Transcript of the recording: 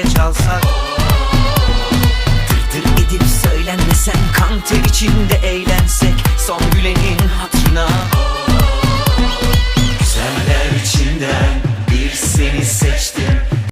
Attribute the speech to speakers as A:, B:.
A: alsak Tır edip söylenmesen kan ter içinde eğlensek. Son gülenin hatırına